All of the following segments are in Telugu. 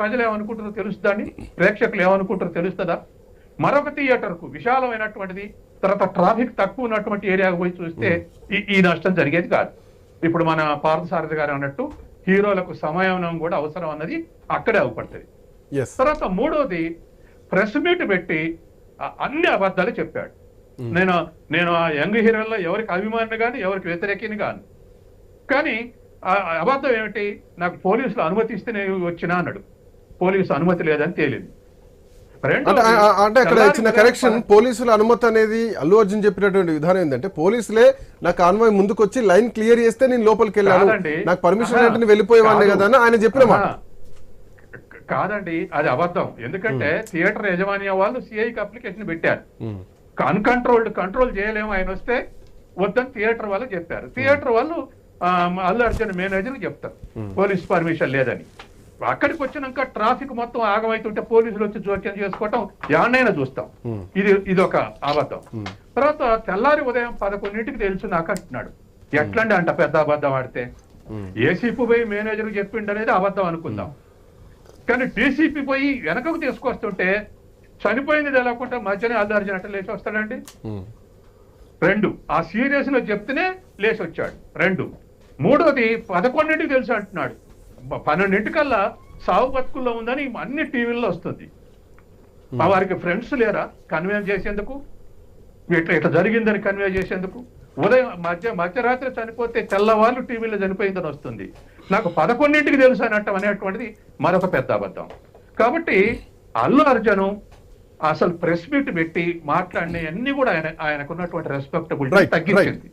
ప్రజలు ఏమనుకుంటారో తెలుస్తుందండి? ప్రేక్షకులు ఏమనుకుంటారో తెలుస్తుందా? మరొక థియేటర్కు విశాలమైనటువంటిది తర్వాత ట్రాఫిక్ తక్కువ ఉన్నటువంటి ఏరియాకు పోయి చూస్తే ఈ ఈ నష్టం జరిగేది కాదు. ఇప్పుడు మన పార్థసారథి గారు అన్నట్టు హీరోలకు సమయం కూడా అవసరం అన్నది అక్కడే అవపడుతుంది. తర్వాత మూడోది ప్రెస్ మీట్ పెట్టి అన్ని అబద్ధాలు చెప్పాడు. నేను నేను ఆ యంగ్ హీరోల్లో ఎవరికి అభిమాని గాని ఎవరికి వ్యతిరేకిని గాను. కానీ ఆ అబద్ధం ఏమిటి? నాకు పోలీసులు అనుమతి ఇస్తే నేను వచ్చినా అన్నాడు. పోలీసు అనుమతి లేదని తేలింది. అంటే అక్కడ ఉదయం కరెక్షన్ పోలీసుల అనుమతి అనేది అల్లు అర్జున్ చెప్పినటువంటి విధానం ఏంటంటే పోలీసులే నా కాన్వాయ్ ముందుకు వచ్చి లైన్ క్లియర్ చేస్తే నేను లోపలికి వెళ్ళాను. నాకు పర్మిషన్. అంటే వెళ్ళిపోయేవాడిని కాదు. అని ఆయన చెప్పిన మాట. కాదండి అది అబద్ధం. ఎందుకంటే థియేటర్ యజమాని వాళ్ళు సిఐకి అప్లికేషన్ పెట్టారు. అన్కంట్రోల్డ్ కంట్రోల్ చేయలేము ఆయన వస్తే వద్దని థియేటర్ వాళ్ళు చెప్పారు. థియేటర్ వాళ్ళు అల్లు అర్జున్ మేనేజర్ చెప్తారు. పోలీస్ పర్మిషన్ లేదని. అక్కడికి వచ్చినాక ట్రాఫిక్ మొత్తం ఆగమైతుంటే పోలీసులు వచ్చి జోక్యం చేసుకోవటం యాన్నైనా చూస్తాం. ఇది ఇది ఒక అబద్ధం. తర్వాత తెల్లారి ఉదయం పదకొండింటికి తెలుసు నాకు అంటున్నాడు ఎట్లండి అంట పెద్ద అబద్ధం ఆడితే. ఏసీపీ పోయి మేనేజర్ చెప్పిండు అనేది అబద్ధం అనుకుందాం. కానీ డీసీపీ పోయి వెనకకు తీసుకొస్తుంటే చనిపోయింది తెలవకుండా మధ్యనే అల్లు అర్జున్ అట్ట లేచి వస్తాడండి. రెండు ఆ సీరియస్లో చెప్తేనే లేచి వచ్చాడు రెండు మూడోది పదకొండింటికి తెలుసు అంటున్నాడు పన్నెండింటికల్లా సాగు బతుకుల్లో ఉందని అన్ని టీవీల్లో వస్తుంది. ఆ వారికి ఫ్రెండ్స్ లేరా? కన్వే చేసేందుకు? ఇట్లా ఇట్లా జరిగిందని కన్వే చేసేందుకు? ఉదయం మధ్య మధ్యరాత్రి చనిపోతే తెల్లవాళ్ళు టీవీలో చనిపోయిందని వస్తుంది. నాకు పదకొండింటికి తెలుసు అనటం అనేటువంటిది మరొక పెద్ద అబద్ధం. కాబట్టి అల్లు అర్జును అసలు ప్రెస్ మీట్ పెట్టి మాట్లాడిన అన్ని కూడా ఆయన ఆయనకున్నటువంటి రెస్పెక్టబిలిటీ తగ్గించింది.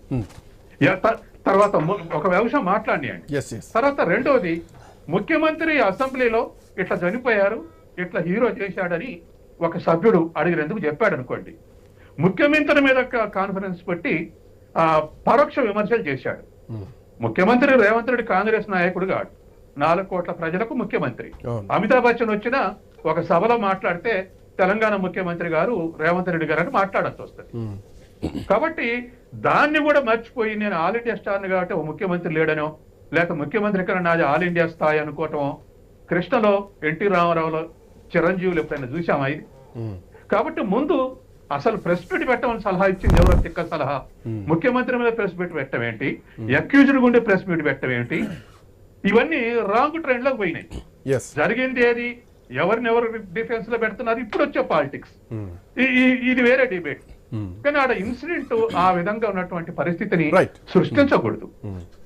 తర్వాత ము- ఒక వ్యవసాయం ఎస్ తర్వాత రెండోది ముఖ్యమంత్రి అసెంబ్లీలో ఇట్లా చనిపోయారు ఇట్లా హీరో చేశాడని ఒక సభ్యుడు అడిగినందుకు చెప్పాడు అనుకోండి ముఖ్యమంత్రి మీద కాన్ఫరెన్స్ పెట్టి ఆ, పరోక్ష విమర్శలు చేశాడు. ముఖ్యమంత్రి రేవంత్ రెడ్డి కాంగ్రెస్ నాయకుడు కాడు నాలుగు కోట్ల ప్రజలకు ముఖ్యమంత్రి. అమితాబ్ బచ్చన్ వచ్చిన ఒక సభలో మాట్లాడితే తెలంగాణ ముఖ్యమంత్రి గారు రేవంత్ రెడ్డి గారు అని మాట్లాడాల్సి వస్తుంది. కాబట్టి దాన్ని కూడా మర్చిపోయి నేను ఆల్ ఇండియా స్టార్ని కాబట్టి ఒక ముఖ్యమంత్రి లేడనో లేక ముఖ్యమంత్రి కన్నా నాది ఆల్ ఇండియా స్థాయి అనుకోవటమో కృష్ణలో ఎన్టీ రామారావులో చిరంజీవులు ఎప్పుడైనా చూసామా ఇది. కాబట్టి ముందు అసలు ప్రెస్ మీట్ పెట్టమని సలహా ఇచ్చింది ఎవరో? తిక్క సలహా. ముఖ్యమంత్రి మీద ప్రెస్ మీట్ పెట్టడం ఏంటి? అక్యూజ్డ్ గుండే ప్రెస్ మీట్ పెట్టడం ఏంటి? ఇవన్నీ రాంగ్ ట్రెండ్లోకి పోయినాయి జరిగింది ఏది? ఎవరిని ఎవరు డిఫెన్స్లో పెడుతున్నారు? ఇప్పుడు వచ్చే పాలిటిక్స్. ఇది వేరే డిబేట్. కానీ ఆడ ఇన్సిడెంట్ ఆ విధంగా ఉన్నటువంటి పరిస్థితిని. సృష్టించకూడదు.